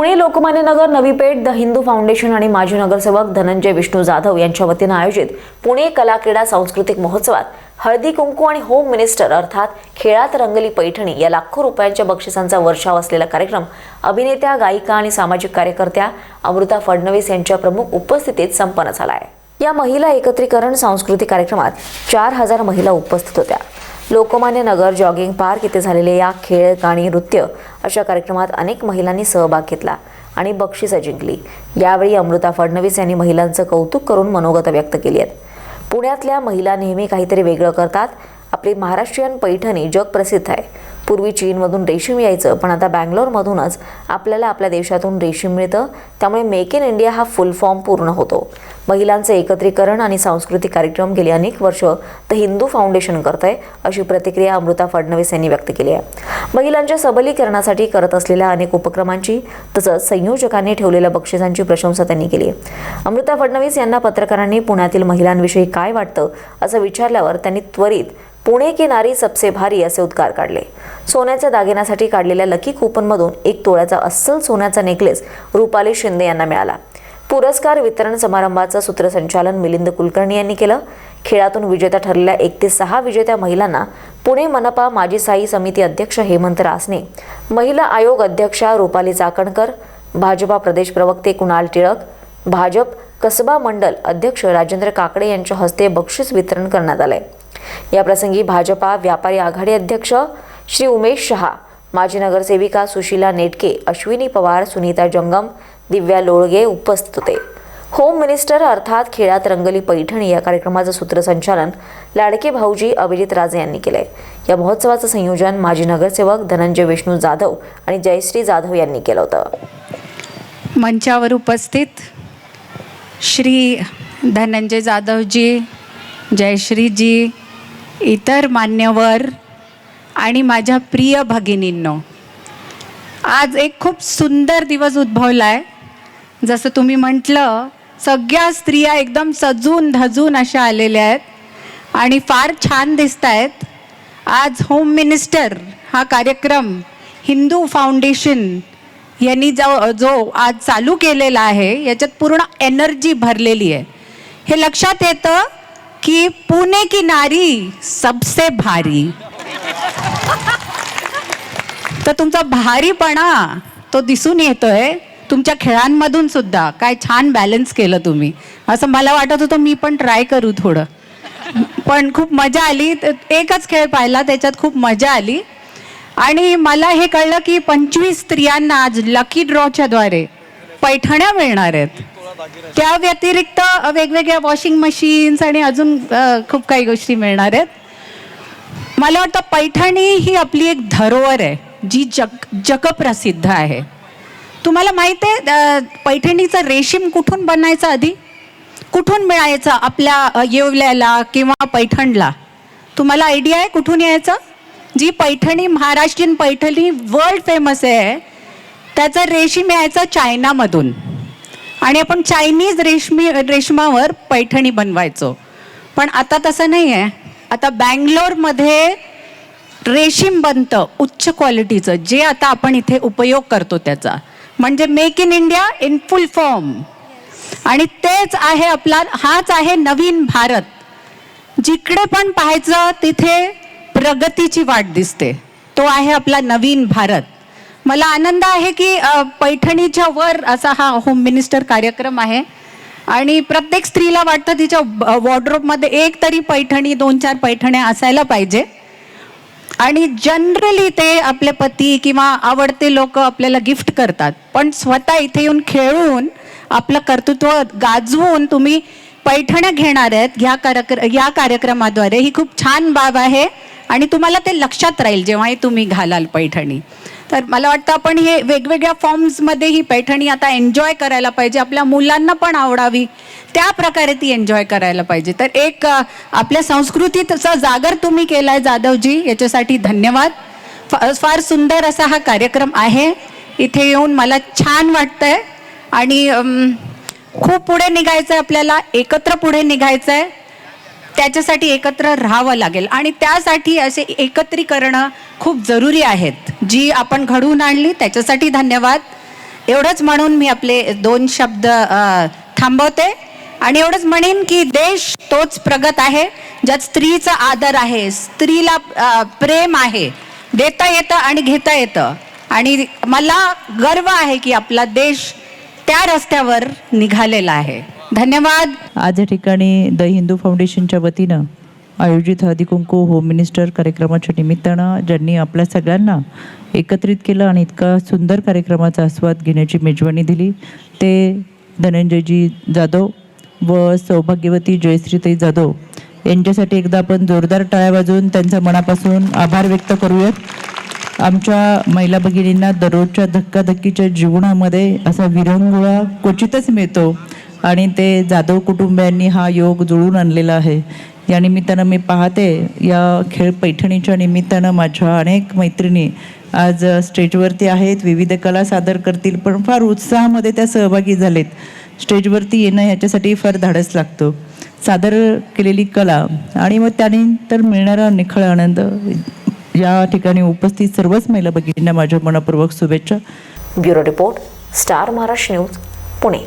Pune Lokmanya Nagar Navi Peth the Hindu foundation आणि माजी नगरसेवक धनंजय विष्णू जाधव यांच्या वतीनं आयोजित पुणे कला क्रीडा सांस्कृतिक महोत्सवात हळदी कुंकू आणि होम मिनिस्टर अर्थात खेळात रंगली पैठणी या लाखो रुपयांच्या बक्षिसांचा वर्षाव असलेला कार्यक्रम अभिनेत्या गायिका आणि सामाजिक कार्यकर्त्या अमृता फडणवीस यांच्या प्रमुख उपस्थितीत संपन्न झाला आहे. या महिला एकत्रीकरण सांस्कृतिक कार्यक्रमात चार हजार महिला उपस्थित होत्या. लोकमान्य नगर जॉगिंग पार्क येथे झालेले या खेळ गाणी नृत्य अशा कार्यक्रमात अनेक महिलांनी सहभाग घेतला आणि बक्षिसं जिंकली. यावेळी अमृता फडणवीस यांनी महिलांचं कौतुक करून मनोगत व्यक्त केली आहेत. पुण्यातल्या महिला नेहमी काहीतरी वेगळं करतात. आपली महाराष्ट्रीयन पैठणी जगप्रसिद्ध आहे. पूर्वी चीनमधून रेशीम यायचं पण आता बँगलोरमधूनच आपल्याला आपल्या देशातून रेशीम मिळतं. त्यामुळे मेक इन इंडिया हा फुल फॉर्म पूर्ण होतो. महिलांचे एकत्रीकरण आणि सांस्कृतिक कार्यक्रम गेली अनेक वर्ष तर हिंदू फाउंडेशन करत आहे अशी प्रतिक्रिया अमृता फडणवीस यांनी व्यक्त केली आहे. महिलांच्या सबलीकरणासाठी करत असलेल्या अनेक उपक्रमांची तसंच संयोजकांनी ठेवलेल्या बक्षिसांची प्रशंसा त्यांनी केली आहे. अमृता फडणवीस यांना पत्रकारांनी पुण्यातील महिलांविषयी काय वाटतं असं विचारल्यावर त्यांनी त्वरित पुणे की नारी सबसे भारी असे उद्गार काढले. सोन्याच्या दागिन्यासाठी काढलेल्या लकी कूपनमधून एक तोळ्याचा अस्सल सोन्याचा नेकलेस रुपाली शिंदे यांना मिळाला. पुरस्कार वितरण समारंभाचं सूत्रसंचालन मिलिंद कुलकर्णी यांनी केलं. खेळातून विजेत्या ठरलेल्या एक ते सहा विजेत्या महिलांना पुणे मनपा माजी साई समिती अध्यक्ष हेमंत रासने महिला आयोग अध्यक्षा रुपाली चाकणकर भाजपा प्रदेश प्रवक्ते कुणाल टिळक भाजप कसबा मंडल अध्यक्ष राजेंद्र काकडे यांच्या हस्ते बक्षीस वितरण करण्यात आलंय. याप्रसंगी भाजपा व्यापारी आघाडी अध्यक्ष श्री उमेश शहा माजी नगरसेविका सुशीला नेटके अश्विनी पवार सुनीता जंगम दिव्या लोळगे उपस्थित होते. होम मिनिस्टर अर्थात खेळात रंगली पैठणी या कार्यक्रमाचं सूत्रसंचालन लाडके भाऊजी अभिजित राजे यांनी केलंय. या महोत्सवाचं संयोजन माजी नगरसेवक धनंजय विष्णू जाधव आणि जयश्री जाधव यांनी केलं होतं. मंचावर उपस्थित श्री धनंजय जाधवजी जयश्रीजी इतर मान्यवर आणि माझ्या प्रिय भगिनींनो आज एक खूप सुंदर दिवस उद्भवला आहे जसं तुम्ही म्हटलं सगळ्या स्त्रिया एकदम सजून धजून अशा आलेल्या आहेत आणि फार छान दिसत आहेत आज होम मिनिस्टर हा कार्यक्रम हिंदू फाउंडेशन यांनी जो जो आज चालू केलेला आहे याच्यात पूर्ण एनर्जी भरलेली आहे. हे लक्षात येतं की पुणे की नारी सबसे भारी. तर तुमचा भारीपणा तो दिसून येतोय. तुमच्या खेळांमधून सुद्धा काय छान बॅलन्स केलं तुम्ही. असं मला वाटत होतं मी पण ट्राय करू थोडं. पण खूप मजा आली. एकच खेळ पाहिला त्याच्यात खूप मजा आली. आणि मला हे कळलं की पंचवीस स्त्रियांना आज लकी ड्रॉच्या द्वारे पैठण्या मिळणार आहेत. त्या व्यतिरिक्त वेगवेगळ्या वॉशिंग मशीन्स आणि अजून खूप काही गोष्टी मिळणार आहेत. मला वाटतं पैठणी ही आपली एक धरोहर आहे जी जग जगप्रसिद्ध आहे. तुम्हाला माहिती आहे पैठणीचं रेशीम कुठून बनायचं आधी? कुठून मिळायचं आपल्या येवल्याला किंवा पैठणला? तुम्हाला आयडिया आहे कुठून यायचं? जी पैठणी महाराष्ट्रीयन पैठणी वर्ल्ड फेमस आहे त्याचं रेशीम यायचं चायनामधून. आणि आपण चायनीज रेशमी रेशमावर पैठणी बनवायचो. पण आता तसं नाही आहे आता बँगलोरमध्ये रेशीम बनतं उच्च क्वालिटीचं जे आता आपण इथे उपयोग करतो त्याचा. म्हणजे make in India in full form आणि तेच आहे आपला हाच आहे नवीन भारत. जिकडे पण पाहायचं तिथे प्रगतीची वाट दिसते. तो आहे आपला नवीन भारत. मला आनंद आहे की पैठणीच्या वर असा हा होम मिनिस्टर कार्यक्रम आहे. आणि प्रत्येक स्त्रीला वाटतं तिच्या वॉर्ड्रोबमध्ये एक तरी पैठणी दोन चार पैठण्या असायला पाहिजे. आणि जनरली ते आपले पती किंवा आवडते लोक आपल्याला गिफ्ट करतात. पण स्वतः इथे येऊन खेळून आपलं कर्तृत्व गाजवून तुम्ही पैठण्या घेणार आहेत ह्या कार्यक्र या कार्यक्रमाद्वारे. ही खूप छान बाब आहे आणि तुम्हाला ते लक्षात राहील जेव्हाही तुम्ही घालाल पैठणी. तर मला वाटतं आपण हे वेगवेगळ्या फॉर्म्समध्ये ही पैठणी आता एन्जॉय करायला पाहिजे. आपल्या मुलांना पण आवडावी. त्या प्रकारे ती एन्जॉय करायला पाहिजे. तर एक आपल्या संस्कृतीचा जागर तुम्ही केला आहे जाधवजी याच्यासाठी धन्यवाद. फा- फार सुंदर असा हा कार्यक्रम आहे. इथे येऊन मला छान वाटतंय. आणि खूप पुढे निघायचं आहे आपल्याला एकत्र पुढे निघायचं आहे त्याच्यासाठी एकत्र राहावं लागेल. आणि त्यासाठी असे एकत्रीकरणं खूप जरुरी आहेत. जी आपण घडवून आणली त्याच्यासाठी धन्यवाद. एवढंच म्हणून मी आपले दोन शब्द थांबवते. आणि एवढंच म्हणेन की देश तोच प्रगत आहे ज्यात स्त्रीचा आदर आहे. स्त्रीला प्रेम आहे. देता येतं आणि घेता येतं. आणि मला गर्व आहे की आपला देश त्या रस्त्यावर निघालेला आहे. धन्यवाद. आज या ठिकाणी द हिंदू फाउंडेशनच्या वतीनं आयोजित हळदीकुंकू होम मिनिस्टर कार्यक्रमाच्या निमित्तानं ज्यांनी आपल्या सगळ्यांना एकत्रित केलं आणि इतका सुंदर कार्यक्रमाचा आस्वाद घेण्याची मेजवानी दिली ते धनंजयजी जाधव व सौभाग्यवती जयश्रीताई जाधव यांच्यासाठी एकदा आपण जोरदार टाळ्या वाजवून त्यांच्या मनापासून आभार व्यक्त करूयात. आमच्या महिला भगिनींना दररोजच्या धक्काधक्कीच्या जीवनामध्ये असा विरंगुळा क्वचितच मिळतो. आणि ते जाधव कुटुंबियांनी हा योग जुळून आणलेला आहे. या निमित्तानं मी पाहते या खेळ पैठणीच्या निमित्तानं माझ्या अनेक मैत्रिणी आज स्टेजवरती आहेत. विविध कला सादर करतील पण फार उत्साहामध्ये त्या सहभागी झालेत. स्टेजवरती येणं ह्याच्यासाठी फार धाडस लागतो. सादर केलेली कला आणि मग त्यानंतर मिळणारा निखळ आनंद या ठिकाणी उपस्थित सर्वच महिला भगिनींना माझ्या मनापूर्वक शुभेच्छा. Bureau report star Maharashtra news Pune.